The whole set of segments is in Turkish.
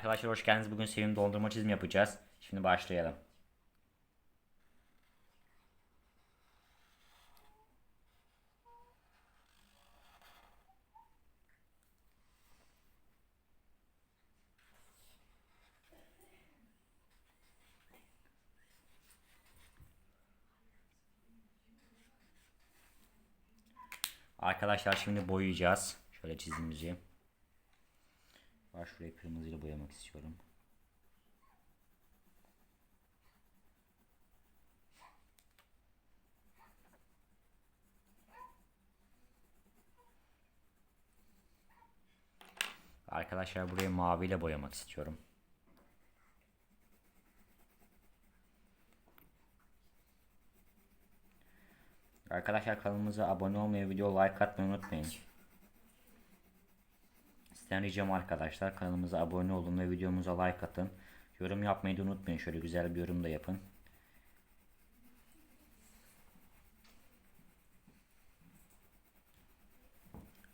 Arkadaşlar hoş geldiniz. Bugün sevimli dondurma çizimi yapacağız. Şimdi başlayalım. Arkadaşlar şimdi boyayacağız. Şöyle çizimimizi. Var şurayı kırmızıyla boyamak istiyorum. Arkadaşlar burayı maviyle boyamak istiyorum. Arkadaşlar kanalımıza abone olmayı, video like atmayı unutmayın. Sizden ricam arkadaşlar kanalımıza abone olun ve videomuza like atın. Yorum yapmayı da unutmayın. Şöyle güzel bir yorum da yapın.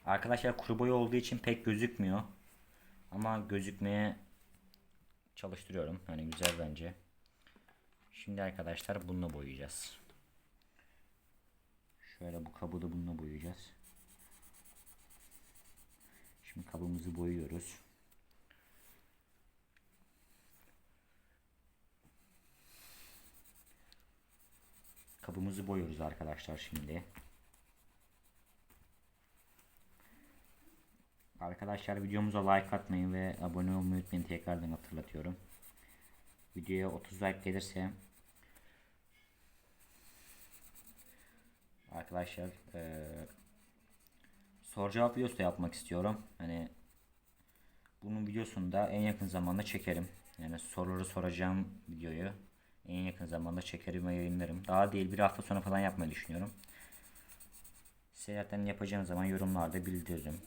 Arkadaşlar kuru boya olduğu için pek gözükmüyor. Ama gözükmeye çalıştırıyorum. Yani güzel bence. Şimdi arkadaşlar bununla boyayacağız. Şöyle bu kabı da bununla boyayacağız. Şimdi kabımızı boyuyoruz. Kabımızı boyuyoruz arkadaşlar şimdi. Arkadaşlar videomuza like atmayı ve abone olmayı unutmayın tekrardan hatırlatıyorum. Videoya 30 like gelirse arkadaşlar eee soru cevap videosu da yapmak istiyorum. Hani bunun videosunu da en yakın zamanda çekerim. Yani soruları soracağım videoyu en yakın zamanda çekerim ve yayınlarım. Daha değil bir hafta sonra falan yapmayı düşünüyorum. Size zaten yapacağım zaman yorumlarda bildiririm.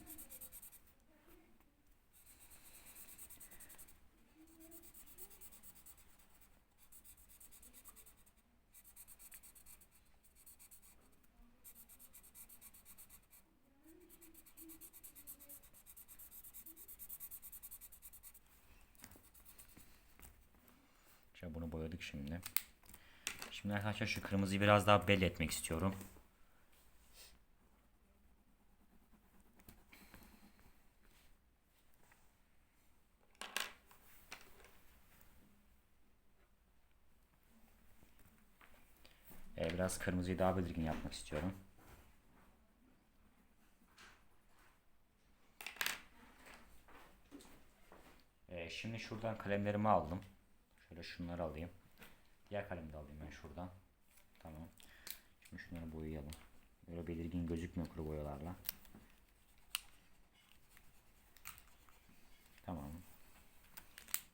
Şöyle bunu boyadık şimdi. Şimdi arkadaşlar şu kırmızıyı biraz daha belli etmek istiyorum. Ee, biraz kırmızıyı daha belirgin yapmak istiyorum. Ee, şimdi şuradan kalemlerimi aldım. Şöyle şunları alayım. Diğer kalemi de alayım ben şuradan. Tamam. Şimdi şunları boyayalım. Böyle belirgin gözükmüyor kuru boyalarla. Tamam.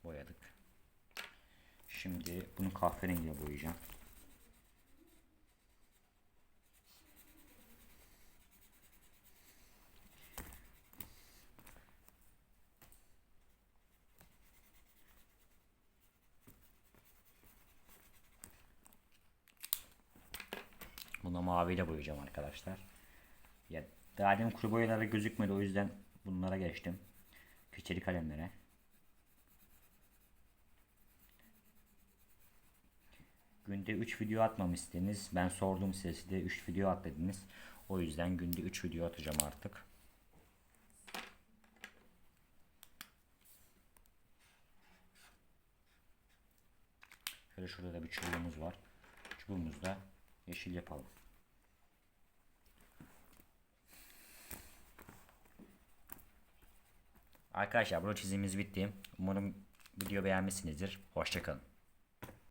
Boyadık. Şimdi bunu kahverengiyle boyayacağım. Bunu maviyle boyayacağım arkadaşlar. Ya daha demin kuru boyalara gözükmedi o yüzden bunlara geçtim. Keçeli kalemlere. Günde 3 video atmamı istediniz. Ben sordum size size 3 video at dediniz. O yüzden günde 3 video atacağım artık. Şöyle şurada da bir çubuğumuz var. Çubuğumuzu da yeşil yapalım. Arkadaşlar bu çizimimiz bitti. Umarım video beğenmişsinizdir. Hoşçakalın.